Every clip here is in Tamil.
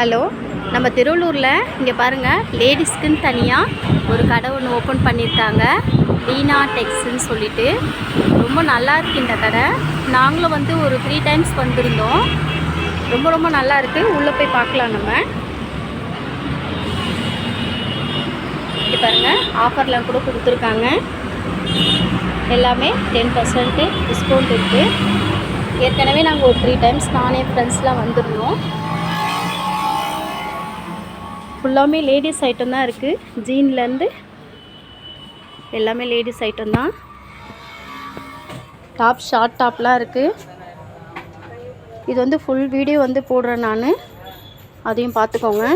ஹலோ நம்ம திருவள்ளூரில் இங்கே பாருங்கள் லேடிஸ்க்குன்னு தனியாக ஒரு கடை ஒன்று ஓப்பன் பண்ணியிருக்காங்க லீனா டெக்ஸ்ன்னு சொல்லிட்டு. ரொம்ப நல்லா இருக்கு இந்த கடை. நாங்களும் வந்து ஒரு த்ரீ டைம்ஸ் வந்திருந்தோம். ரொம்ப ரொம்ப நல்லா இருக்கு. உள்ளே போய் பார்க்கலாம் நம்ம. இங்கே பாருங்கள் ஆஃபர்லாம் கூட கொடுத்துருக்காங்க. எல்லாமே டென் பர்சன்ட்டு டிஸ்கவுண்ட் இருக்குது ஏற்கனவே நாங்கள் ஒரு த்ரீ டைம்ஸ் நானே ஃப்ரெண்ட்ஸ்லாம் வந்திருந்தோம். ஃபுல்லாமே லேடிஸ் ஐட்டம் தான் இருக்குது ஜீன்லேருந்து எல்லாமே லேடிஸ் ஐட்டம் தான். டாப் ஷார்ட் டாப்லாம் இருக்குது இது வந்து ஃபுல் வீடியோ வந்து போடுறேன் நான். அதையும் பார்த்துக்கோங்க.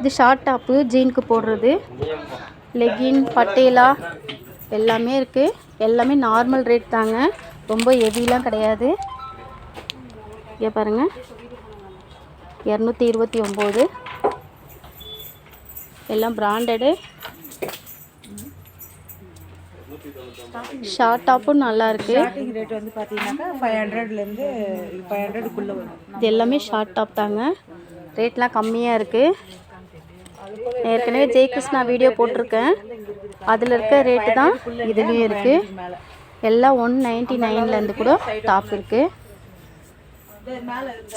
இது ஷார்ட் டாப்பு ஜீனுக்கு போடுறது. லெகின் பட்டேலா எல்லாமே இருக்குது எல்லாமே நார்மல் ரேட் தாங்க. ரொம்ப ஹெவிலாம் கிடையாது. இங்கே பாருங்கள் இரநூத்தி இருபத்தி ஒம்பது. எல்லாம் பிராண்டடு ஷார்ட் டாப்பும் நல்லா இருக்கு. ஸ்டார்டிங் ரேட் வந்து பார்த்தீங்கன்னாக்கா ஃபைவ் ஹண்ட்ரட்லேருந்து ஃபைவ் ஹண்ட்ரடுக்குள்ளே வரும். இது எல்லாமே ஷார்ட் டாப் தாங்க. ரேட்லாம் கம்மியாக இருக்குது ஏற்கனவே ஜெய் கிருஷ்ணா வீடியோ போட்டிருக்கேன். அதில் இருக்க ரேட்டு தான் இதுலேயும் இருக்குது எல்லாம் ஒன் நைன்ட்டி நைன்லேருந்து கூட டாப் இருக்குது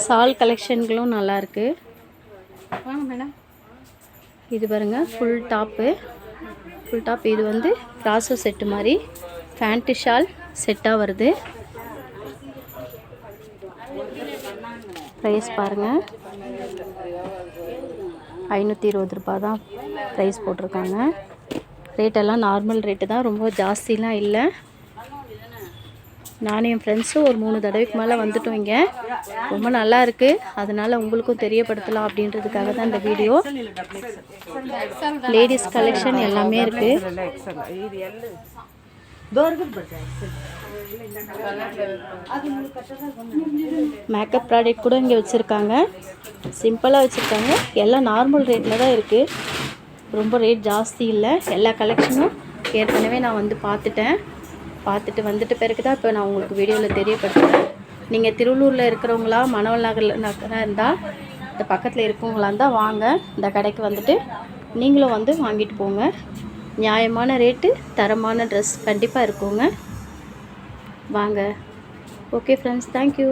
சால் கலெக்ஷன்களும் நல்லா இருக்கு. வாங்க மேடம் இது பாருங்க ஃபுல் டாப்பு ஃபுல் டாப் இது வந்து ப்ராசோ செட்டு மாதிரி ஃபேண்ட்டு ஷால் செட்டாக வருது. ப்ரைஸ் பாருங்கள் ஐநூற்றி இருபது ரூபா தான் ப்ரைஸ் போட்டிருக்காங்க. ரேட்டெல்லாம் நார்மல் ரேட்டு தான் ரொம்ப ஜாஸ்திலாம் இல்லை. நானும் என் ஃப்ரெண்ட்ஸும் ஒரு மூணு தடவைக்கு மேலே வந்துட்டோம் இங்கே ரொம்ப நல்லா இருக்குது அதனால் உங்களுக்கும் தெரியப்படுத்தலாம் அப்படின்றதுக்காக தான் இந்த வீடியோ. லேடிஸ் கலெக்ஷன் எல்லாமே இருக்குது மேக்கப் ப்ராடக்ட் கூட இங்கே வச்சுருக்காங்க. சிம்பிளாக வச்சுருக்காங்க. எல்லாம் நார்மல் ரேட்டில் தான் இருக்குது ரொம்ப ரேட் ஜாஸ்தி இல்லை. எல்லா கலெக்ஷனும் ஏற்கனவே நான் வந்து பார்த்துட்டேன். பார்த்துட்டு வந்துட்டு பிறகு தான் இப்போ நான் உங்களுக்கு வீடியோவில் தெரியப்படுத்துகிறேன் நீங்கள் திருவள்ளூரில் இருக்கிறவங்களா மணவல் நகரில் நகராக இருந்தால் இந்த பக்கத்தில் இருக்கவங்களா இருந்தால் வாங்க. இந்த கடைக்கு வந்துட்டு நீங்களும் வந்து வாங்கிட்டு போங்க. நியாயமான ரேட்டு தரமான ட்ரெஸ் கண்டிப்பாக இருக்குங்க. வாங்க. Okay friends thank you